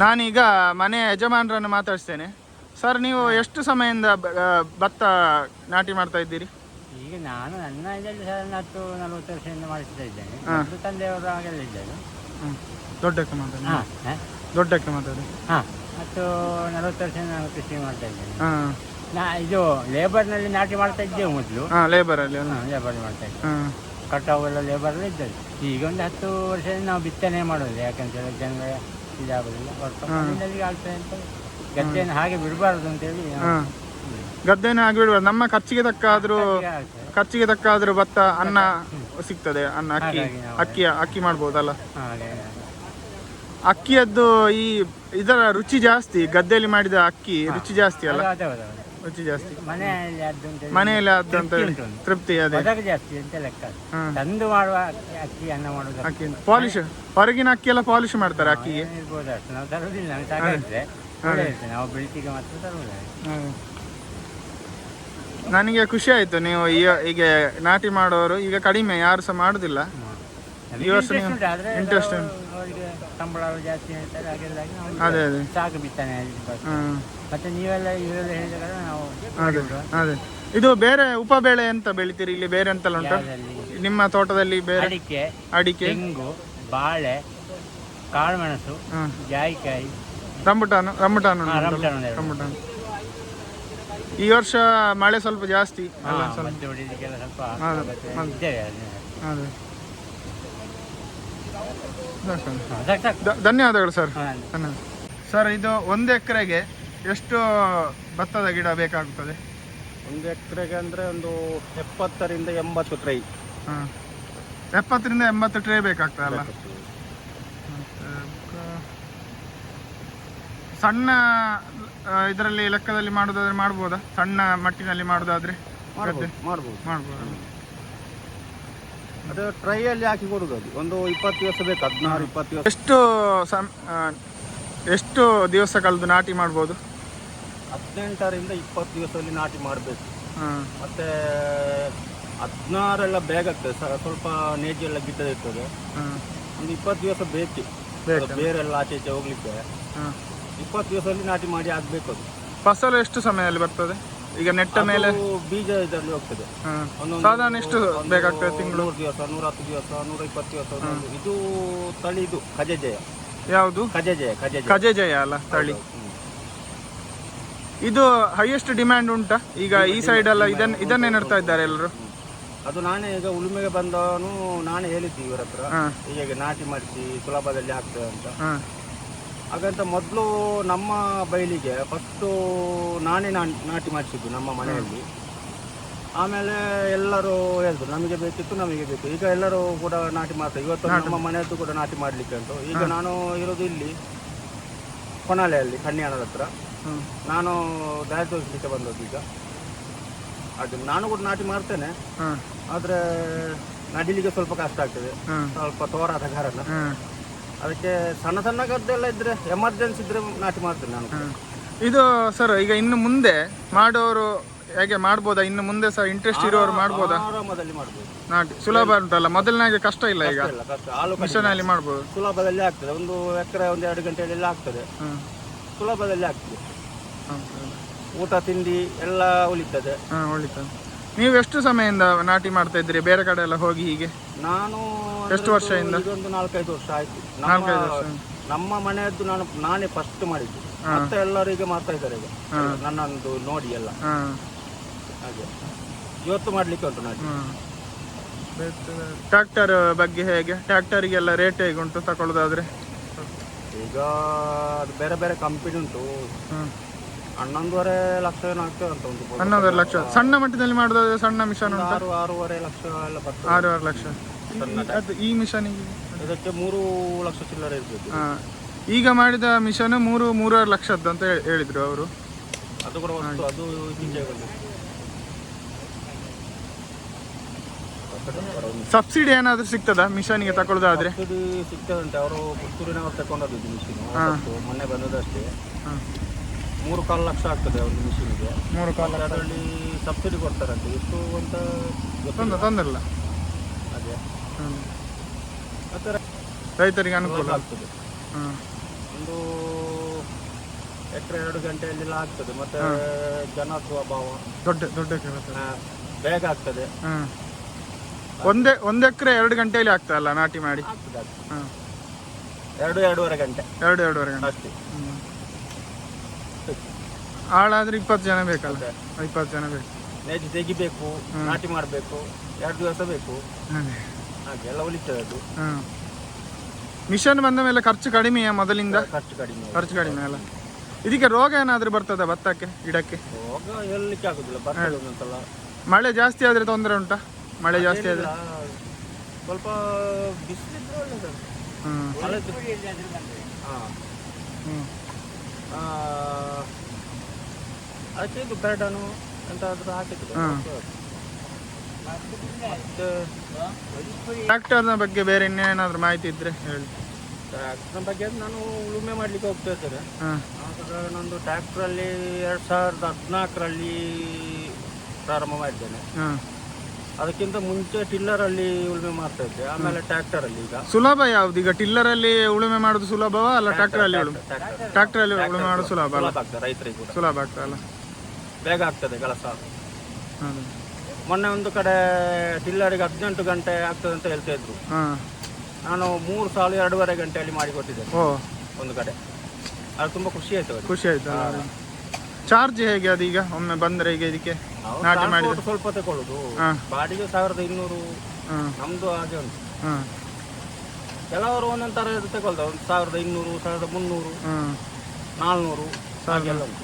ನಾನೀಗ ಮನೆ ಯಜಮಾನರನ್ನು ಮಾತಾಡಿಸ್ತೇನೆ. ಸರ್ ನೀವು ಎಷ್ಟು ಸಮಯದಿಂದ ಭತ್ತ ನಾಟಿ ಮಾಡ್ತಾ ಇದ್ದೀರಿ? ಈಗ ನಾನು ನನ್ನ ಇದರಲ್ಲಿ ಸರ್ ಹತ್ತು ನಲವತ್ತು ವರ್ಷದಿಂದ ಮಾಡಿಸ್ತಾ ಇದ್ದೇನೆ. ಮೊದಲು ತಂದೆಯವರು ಹಾಗೆಲ್ಲ ಇದ್ದರು. ದೊಡ್ಡಕ್ಕೆ ಮಾತಾಡಿ ಹಾಂ ದೊಡ್ಡಕ್ಕೆ ಮಾತಾಡಿ ಹಾಂ. ಹತ್ತು ನಲವತ್ತು ವರ್ಷದಿಂದ ನಾನು ಕೃಷಿ ಮಾಡ್ತಾ ಇದ್ದೇನೆ. ಹಾಂ. ನಾ ಇದು ಲೇಬರ್ನಲ್ಲಿ ನಾಟಿ ಮಾಡ್ತಾ ಇದ್ದೇವೆ ಮೊದಲು. ಹಾಂ ಲೇಬರಲ್ಲಿ ಲೇಬರ್ ಮಾಡ್ತಾ ಇದ್ದೆ ಹಾಂ. ಕಟಾವು ಎಲ್ಲ ಲೇಬರಲ್ಲಿ ಇದ್ದದ್ದು ಈಗ ಒಂದು ಹತ್ತು ವರ್ಷದಿಂದ ನಾವು ಬಿತ್ತನೆ ಮಾಡೋದು. ಯಾಕಂತ ಹೇಳಿದ್ರೆ ಜನಗಳ ಇದಾಗೋದಿಲ್ಲ. ಹೊರತು ಆಗ್ತದೆ ಅಂತ ಗದ್ದೆಯನ್ನು ಹಾಗೆ ಬಿಡಬಾರ್ದು ಅಂತೇಳಿ ಹೇಳಿ ಹಾಂ ಗದ್ದೆನ ಆಗಿಬಿಡುವ ನಮ್ಮ ಖರ್ಚಿಗೆ ತಕ್ಕ ಆದ್ರೂ ಆಗ್ತದೆ. ಖರ್ಚಿಗೆ ತಕ್ಕ ಆದ್ರೂ ಭತ್ತ ಅನ್ನ ಸಿಗ್ತದೆ. ಅನ್ನ ಅಕ್ಕಿ ಹಾಗಾಗಿ ನಾವು- ಅಕ್ಕಿ ಅಕ್ಕಿ ಮಾಡ್ಬೋದಲ್ಲ? ಹಾಗೆ. ಅಕ್ಕಿಯದ್ದು ಈ ಇದರ ರುಚಿ ಜಾಸ್ತಿ. ಗದ್ದೆಯಲ್ಲಿ ಮಾಡಿದ ಅಕ್ಕಿ ರುಚಿ ಜಾಸ್ತಿ ಅಲ್ಲ? ರುಚಿ ಜಾಸ್ತಿ. ಮನೆಯಲ್ಲಿ ಅದು ಅಂತ ಹೇಳಿ. ಮನೆಯಲ್ಲಿ ಆದಂತ ತೃಪ್ತಿ. ಅದೇ. ಪದಕ ಜಾಸ್ತಿ ಅಂತ ಲೆಕ್ಕ. ಹ್ಮ್. ತಂದು ಮಾಡುವ ಅಕ್ಕಿ- ಅಕ್ಕಿ ಅನ್ನ ಮಾಡುವುದು ಅಕ್ಕಿ ಪಾಲಿಶ್ ಹೊರಗಿನ ಅಕ್ಕಿ ಎಲ್ಲ ಪಾಲಿಶ್ ಮಾಡ್ತಾರೆ ಅಕ್ಕಿಗೆ. ಇರ್ಬೋದು ಅಷ್ಟು ನಾವು ತರುವುದಿಲ್ಲ ನಮಗೆ ಸಾಕಾಗ್ತದೆ ಒಳ್ಳೆ ಇರ್ತದೆ. ನಾವು ಬೆಳಿಗ್ಗೆ ಮಾತ್ರ ತರುವುದಿಲ್ಲ. ನನಗೆ ಖುಷಿ ಆಯ್ತು. ನೀವು ಈಗ ಈಗ ನಾಟಿ ಮಾಡೋರು ಈಗ ಕಡಿಮೆ ಯಾರು ಸಹ ಮಾಡುದಿಲ್ಲ. ಈ ವರ್ಷ interest ನೀವು interest ನಾವು ಅವರಿಗೆ ಸಂಬಳ ಜಾಸ್ತಿ ಹೇಳ್ತಾರೆ ಅದೇ ಅದೇ. ಸಾಕು ಬಿತ್ತಾನೆ. ಹ್ಮ್ ಮತ್ತೆ ನೀವೆಲ್ಲ ಇವೆಲ್ಲ ಹೇಳಿದಾಗ ನಾವು ಅದೇ ಅದೇ. ಇದು ಬೇರೆ ಉಪ ಬೆಳೆ ಎಂತ ಬೆಳಿತೀರಿ? ಇಲ್ಲಿ ಬೇರೆ ಎಂತೆಲ್ಲ ಉಂಟು? ನಿಮ್ಮ ತೋಟದಲ್ಲಿ ಬೇರೆ? ಅಡಿಕೆ ಅಡಿಕೆ. ತೆಂಗು ಬಾಳೆ ಕಾಳುಮೆಣಸು ಹಾಂ. ಜಾಯಿಕಾಯಿ. ರಂಬುಟಾನು ರಂಬುಟಾನು ಹಾ, ಉಂಟಲ್ಲ? ರಂಬುಟಾನ್ ಒಂದು ಎರಡು. ರಂಬುಟಾನು ಈ ವರ್ಷ ಮಳೆ ಸ್ವಲ್ಪ ಜಾಸ್ತಿ. ಅಲ್ಲ ಸ್ವಲ್ಪ ಮದ್ದು ಹೊಡಿಲಿಕ್ಕೆಲ್ಲ ಸ್ವಲ್ಪ ಹೌದು, ಮತ್ತೆ. ಹೌದು. ಇದ್ದೇವೆ ಅಲ್ಲಿ. ಅದೇ. ಧನ್ಯವಾದಗಳು ಸರ್. ಧನ್ಯವಾದ. ಸರ್ ಇದು ಒಂದು ಎಕರೆಗೆ ಎಷ್ಟು ಭತ್ತದ ಗಿಡ ಬೇಕಾಗುತ್ತದೆ ಒಂದು ಎಕರೆಗೆ ಅಂದರೆ ಒಂದು ಎಪ್ಪತ್ತರಿಂದ ಎಂಬತ್ತು ಟ್ರೈ. ಹಾಂ. ಎಪ್ಪತ್ತರಿಂದ ಎಂಬತ್ತು ಟ್ರೇ ಬೇಕಾಗ್ತದಲ್ಲ ಮತ್ತೆ ಸಣ್ಣ ಇದರಲ್ಲಿ ಲೆಕ್ಕದಲ್ಲಿ ಮಾಡೋದಾದ್ರೆ ಮಾಡ್ಬೋದಾ? ಸಣ್ಣ ಮಟ್ಟಿನಲ್ಲಿ ಮಾಡೋದಾದ್ರೆ? ಮಾಡ್ಬೋದು ಮಾಡ್ಬೋದು. ಮಾಡ್ಬೋದು? ಅದು ಟ್ರೈಯಲ್ಲಿ ಹಾಕಿ ಕೊಡುದು ಅದು. ಒಂದು ಇಪ್ಪತ್ತು ದಿವಸ ಬೇಕು ಹದಿನಾರು ಇಪ್ಪತ್ತು ದಿವಸ. ಎಷ್ಟು ಸಮ್ ಆ, ಎಷ್ಟು ದಿವಸ ಕಳೆದು ನಾಟಿ ಮಾಡ್ಬೋದು? ಹದಿನೆಂಟರಿಂದ ಇಪ್ಪತ್ತು ದಿವಸದಲ್ಲಿ ನಾಟಿ ಮಾಡಬೇಕು. ಹಾಂ. ಮತ್ತೆ ಹದಿನಾರೆಲ್ಲ ಬೇಗ ಆಗ್ತದೆ ಸ- ಸ್ವಲ್ಪ ನೇಜಿ ಎಲ್ಲ ಗಿಡ್ಡ ಇರ್ತದೆ. ಹಾಂ. ಒಂದು ಇಪ್ಪತ್ತು ದಿವಸ ಬೇಕು. ಬೇಕು. ಅದು ಬೇರೆಲ್ಲ ಆಚೆ ಈಚೆ ಹೋಗ್ಲಿಕ್ಕೆ. ಹಾಂ. ಇಪ್ಪತ್ತು ದಿವಸದಲ್ಲಿ ನಾಟಿ ಮಾಡಿ ಆಗ್ಬೇಕು ಅದು. ಫಸಲು ಎಷ್ಟು ಸಮಯದಲ್ಲಿ ಬರ್ತದೆ? ಈಗ ನೆಟ್ಟ ಮೇಲೆ ಬೀಜ ಇದರಲ್ಲಿ ಹೋಗ್ತದೆ. ಸಾಧಾರಣ ಎಷ್ಟು ಬೇಕಾಗ್ತದೆ ತಿಂಗಳು? ನೂರು ದಿವಸ ನೂರ ಹತ್ತು ದಿವಸ ನೂರ ಇಪ್ಪತ್ತು ದಿವಸ ಇದು ತಳಿ ಇದು ಜಯ. ಯಾವುದು? ಕಜಜಯ ಕಜಜಯ ಕಜೆ ಜಯ. ಅಲ್ಲ ತಳಿ. ಇದು ಹೈಯೆಸ್ಟ್ ಡಿಮ್ಯಾಂಡ್ ಉಂಟಾ? ಈಗ ಈ ಸೈಡ್ ಎಲ್ಲ ಇದನ್ನ ಇದನ್ನೇ ನೆಡ್ತಾ ಇದ್ದಾರೆ ಎಲ್ಲರೂ ಅದು ನಾನೇ ಈಗ ಉಳುಮೆಗೆ ಬಂದವನು ನಾನೇ ಹೇಳಿದ್ದೆ ಇವರ ಹತ್ರ. ಹೀಗೆ ನಾಟಿ ಮಾಡಿಸಿ ಸುಲಭದಲ್ಲಿ ಆಗ್ತದೆ ಅಂತ. ಹಾಗಂತ ಮೊದಲು ನಮ್ಮ ಬಯಲಿಗೆ ಫಸ್ಟು ನಾನೇ ನಾ- ನಾಟಿ ಮಾಡಿಸಿದ್ದು ನಮ್ಮ ಮನೆಯಲ್ಲಿ. ಆಮೇಲೆ ಎಲ್ಲರೂ ಹೇಳಿದ್ರು ನಮಗೆ ಬೇಕಿತ್ತು ನಮಗೆ ಬೇಕು. ಈಗ ಎಲ್ಲರೂ ಕೂಡ ನಾಟಿ ಮಾಡ್ತಾರೆ ಇವತ್ತು ನಮ್ಮ ಮನೆಯದ್ದು ಕೂಡ ನಾಟಿ ಮಾಡಲಿಕ್ಕೆ ಉಂಟು. ಈಗ ನಾನು ಇರೋದು ಇಲ್ಲಿ ಕೊನಾಲೆಯಲ್ಲಿ ಕನ್ಯಾಣದ ಹತ್ರ. ನಾನು ದಾರಿ ತೋರಿಸಲಿಕ್ಕೆ ಬಂದದ್ದು ಈಗ. ಅದು ನಾನು ಕೂಡ ನಾಟಿ ಮಾಡ್ತೇನೆ. ಆದರೆ ನಡಿಲಿಕ್ಕೆ ಸ್ವಲ್ಪ ಕಷ್ಟ ಆಗ್ತದೆ. ಸ್ವಲ್ಪ ತೋರಾದ ಕಾರಣ. ಅದಕ್ಕೆ ಸಣ್ಣ ಸಣ್ಣ ಗದ್ದೆಲ್ಲ ಇದ್ರೆ ಎಮರ್ಜೆನ್ಸಿ ಇದ್ರೆ ನಾಟಿ ಮಾಡ್ತೇನೆ ನಾನು. ಇದು ಸರ್ ಈಗ ಇನ್ನು ಮುಂದೆ ಮಾಡೋರು ಹೇಗೆ ಮಾಡ್ಬೋದಾ? ಇನ್ನು ಮುಂದೆ ಸಹ ಇಂಟ್ರೆಸ್ಟ್ ಇರೋರು ಮಾಡ್ಬೋದಾ? ಆರಾಮದಲ್ಲಿ ಮಾಡ್ಬೋದು. ನಾಟಿ ಸುಲಭ ಉಂಟಲ್ಲ ಮೊದಲನೇ ಕಷ್ಟ ಇಲ್ಲ ಈಗ? ಇಲ್ಲ, ಕಷ್ಟ. ಕಡಿಮೆ. ಮಿಷನಲ್ಲಿ ಮಾಡ್ಬೋದು. ಸುಲಭದಲ್ಲಿ ಆಗ್ತದೆ. ಒಂದು ಎಕರೆ ಒಂದು ಎರಡು ಗಂಟೆಯಲ್ಲಿ ಆಗ್ತದೆ. ಸುಲಭದಲ್ಲಿ ಆಗ್ತದೆ. ಊಟ ತಿಂಡಿ ಎಲ್ಲ ಉಳಿತದೆ. ಹಾ ಉಳಿತದೆ. ನೀವು ಎಷ್ಟು ಸಮಯದಿಂದ ನಾಟಿ ಮಾಡ್ತಾ ಇದ್ರಿ ಬೇರೆ ಕಡೆ ಎಲ್ಲ ಹೋಗಿ ಹೀಗೆ? ನಾನು ಎಷ್ಟು ವರ್ಷದಿಂದ? ಇದೊಂದು ನಾಲ್ಕೈದು ವರ್ಷ ಆಯ್ತು. ನಮ್ಮ ನಾಲ್ಕೈದು ವರ್ಷ. ನಮ್ಮ ಮನೆಯದ್ದು ನಾನು ನಾನೇ ಫಸ್ಟ್ ಮಾಡಿದ್ದು. ಮತ್ತೆ ಎಲ್ಲರೂ ಈಗ ಮಾಡ್ತಾ ಇದ್ದಾರೆ ಈಗ. ನನ್ನೊಂದು ನೋಡಿ ಎಲ್ಲ. ಹಾಂ. ಹಾಗೆ. ಇವತ್ತು ಮಾಡ್ಲಿಕ್ಕೆ ಉಂಟು ನಾನು ಟ್ರ್ಯಾಕ್ಟರ್ ಬಗ್ಗೆ ಹೇಗೆ? ಟ್ರ್ಯಾಕ್ಟರಿಗೆಲ್ಲ ರೇಟ್ ಹೇಗೆ ಉಂಟು ತಗೊಳ್ಳೋದಾದ್ರೆ ಈಗ ಅದು ಬೇರೆ ಬೇರೆ ಕಂಪನಿ ಉಂಟು. ಹನ್ನೊಂದುವರೆ ಲಕ್ಷ ಏನೋ ಆಗ್ತದೆ ಅಂತ ಒಂದು. ಹನ್ನೊಂದೂವರೆ ಲಕ್ಷ. ಸಣ್ಣ ಮಟ್ಟದಲ್ಲಿ ಮಾಡೋದಾದ್ರೆ ಸಣ್ಣ ಮಿಷನ್ ಉಂಟು? ಆರು ಆರೂವರೆ ಲಕ್ಷ ಎಲ್ಲ ಬರ್ತದೆ. ಆರೂವರೆ ಲಕ್ಷ. ಅದು ಈ ಮಿಷನ್ ಇದಕ್ಕೆ ಮೂರು ಲಕ್ಷ ಚಿಲ್ಲರೆ ಇರ್ಬೇಕು. ಹಾಂ. ಈಗ ಮಾಡಿದ ಮಿಷನ್ ಮೂರು ಮೂರುವರೆ ಲಕ್ಷದ್ದು ಅಂತ ಹೇಳಿ- ಹೇಳಿದ್ರು ಅವರು. ಅದು ಕೂಡ ವಸ್ತು ಅದು ಹಿಂದೆ ಬಂದಿದೆ. ಸಬ್ಸಿಡಿ ಏನಾದರೂ ಸಿಗ್ತದಾ? ಮಿಷನ್ಗೆ ತಗೊಳ್ಳೋದಾದ್ರೆ ಸಬ್ಸಿಡಿ ಸಿಗ್ತದೆ ಉಂಟು ಅವರು ಪುತ್ತೂರಿನವ್ರು ತಗೊಂಡದ್ದು ಇದು ಮಿಷಿನ್ ಮೊನ್ನೆ ಬಂದದಷ್ಟೇ ಮೂರು ಕಾಲು ಲಕ್ಷ ಆಗ್ತದೆ ಒಂದು ಮಿಷಿನ್ಗೆ ಮೂರು ಕಾಲು ಅದರಲ್ಲಿ ಸಬ್ಸಿಡಿ ಕೊಡ್ತಾರಂತೆ. ಎಷ್ಟು ಅಂತ ಗೊತ್ತಿಲ್ಲ. ತೊಂದರೆ ತೊಂದರೆ ಇಲ್ಲ ಅದೇ ಹ್ಮ್. ಆ ಥರ ರೈತರಿಗೆ ಅನುಕೂಲ. ಆಗ್ತದೆ. ಹಾಂ ಒಂದು ಎಕರೆ ಎರಡು ಗಂಟೆಯಲ್ಲೆಲ್ಲ ಆಗ್ತದೆ. ಮತ್ತೆ ಜನ ಸ್ವಭಾವ ದೊಡ್ಡ ದೊಡ್ಡ ಕೆಲಸ ಆ, ಬೇಗ ಆಗ್ತದೆ. ಒಂದೇ ಒಂದ್ ಎಕರೆ ಎರಡು ಗಂಟೆಯಲ್ಲಿ ಆಗ್ತದಲ್ಲ ನಾಟಿ ಮಾಡಿ. ಆಗ್ತದೆ ಆಗ್ತದೆ. ಹ್ಮ್. ಎರಡು ಎರಡೂವರೆ ಗಂಟೆ. ಎರಡು ಎರಡೂವರೆ ಗಂಟೆ. ಅಷ್ಟೇ. ಹ್ಮ್. ಆಳಾದ್ರೆ ಇಪ್ಪತ್ತು ಜನ ಬೇಕಲ್ಲ? ಇಪ್ಪತ್ತು ಜನ ಬೇಕು. ನೆಜ್ ತೆಗಿಬೇಕು ನಾಟಿ ಮಾಡಬೇಕು ಎರಡು ದಿವಸ ಬೇಕು. ಅದೇ. ಹಾಗೆ ಎಲ್ಲ ಉಳಿತದೆ ಅದು. ಹ್ಮ್ ಮಿಷನ್ ಬಂದ ಮೇಲೆ ಖರ್ಚು ಕಡಿಮೆಯಾ ಮೊದಲಿಂದ? ಖರ್ಚು ಕಡಿಮೆ. ಖರ್ಚು ಕಡಿಮೆ ಅಲ್ಲ. ಇದಕ್ಕೆ ರೋಗ ಏನಾದ್ರೂ ಬರ್ತದ ಭತ್ತಕ್ಕೆ ಗಿಡಕ್ಕೆ? ರೋಗ ಹೇಳಲಿಕ್ಕೆ ಆಗುದಿಲ್ಲ ಬರ್ತದೆ ಒಂದೊಂದ್ಸಲ. ಮಳೆ ಜಾಸ್ತಿ ಆದ್ರೆ ತೊಂದರೆ ಉಂಟಾ? ಮಳೆ ಜಾಸ್ತಿ ಆದ್ರೆ? ಸ್ವಲ್ಪ ಬಿಸಿಲಿದ್ರೆ ಹ್ಮ್ ಹ್ಮ್. ಆ, ಅದಕ್ಕೆ ಇದು ಬ್ರೆಡನು ಎಂತಾದ್ರೂ ಹಾಕಿದ್ರೆ ಟ್ರ್ಯಾಕ್ಟರ್ನ ಬಗ್ಗೆ ಬೇರೆ ಇನ್ನೇನಾದ್ರೂ ಮಾಹಿತಿ ಇದ್ರೆ ಹೇಳಿ. ಟ್ರ್ಯಾಕ್ಟರ್ನ ಬಗ್ಗೆ ನಾನು ಉಳುಮೆ ಮಾಡ್ಲಿಕ್ಕೆ ಹೋಗ್ತಾ ಸರ್. ಹಾಂ. ನಾನು ನಂದು ಟ್ರ್ಯಾಕ್ಟ್ರಲ್ಲಿ ಎರಡು ಸಾವಿರದ ಹದಿನಾಲ್ಕರಲ್ಲಿ ಪ್ರಾರಂಭ ಮಾಡಿದ್ದೇನೆ. ಅದಕ್ಕಿಂತ ಮುಂಚೆ ಟಿಲ್ಲರ್ ಅಲ್ಲಿ ಉಳುಮೆ ಮಾಡ್ತಾ ಇದ್ದೆ. ಆಮೇಲೆ ಟ್ರ್ಯಾಕ್ಟರಲ್ಲಿ ಈಗ. ಸುಲಭ ಯಾವ್ದು? ಈಗ ಟಿಲ್ಲರಲ್ಲಿ ಉಳುಮೆ ಮಾಡುದು ಸುಲಭವಾ? ಅಲ್ಲ ಟ್ರ್ಯಾಕ್ಟರಲ್ಲಿ ಉಳುಮೆ ಟ್ರ್ಯಾಕ್ಟರ್ ಅಲ್ಲಿ ಉಳುಮೆ ಮಾಡುದು ಸುಲಭ ಅಲ್ಲ? ಆಗ್ತದೆ ರೈತರಿಗೆ ಸುಲಭ ಆಗ್ತದಲ್ಲ ಬೇಗ ಆಗ್ತದೆ ಕೆಲಸ ಮೊನ್ನೆ ಒಂದು ಕಡೆ ಟಿಲ್ಲರಿಗೆ ಹದಿನೆಂಟು ಗಂಟೆ ಆಗ್ತದೆ ಅಂತ ಹೇಳ್ತಾ ಇದ್ರು. ಹಾಂ. ನಾನು ಮೂರು ಸಾಲ ಎರಡೂವರೆ ಗಂಟೆಯಲ್ಲಿ ಮಾಡಿಕೊಟ್ಟಿದ್ದೇನೆ ಓ. ಒಂದು ಕಡೆ. ಅದು ತುಂಬ ಖುಷಿ ಆಯ್ತು ಅವರಿಗೆ ಖುಷಿ ಆಯ್ತು ಚಾರ್ಜ್ ಹೇಗೆ ಅದೀಗ ಒಮ್ಮೆ ಬಂದ್ರೆ ಈಗ ಇದಕ್ಕೆ ನಾಟಿ ಸ್ವಲ್ಪ ತಗೊಳ್ಳುದು. ಹಾ. ಬಾಡಿಗೆ ಸಾವಿರದ ಇನ್ನೂರು. ಹಾಂ. ನಮ್ದು ಹಾಗೆ ಉಂಟು. ಹಾಂ. ಕೆಲವರು ಒಂದೊಂದು ಥರ ತಗೊಳ್ತಾರೆ. ಒಂದು ಸಾವಿರದ ಇನ್ನೂರು ಸಾವಿರದ ಮುನ್ನೂರು ಹಾಂ. ನಾಲ್ನೂರು ಹಾಗೆಲ್ಲ ಉಂಟು.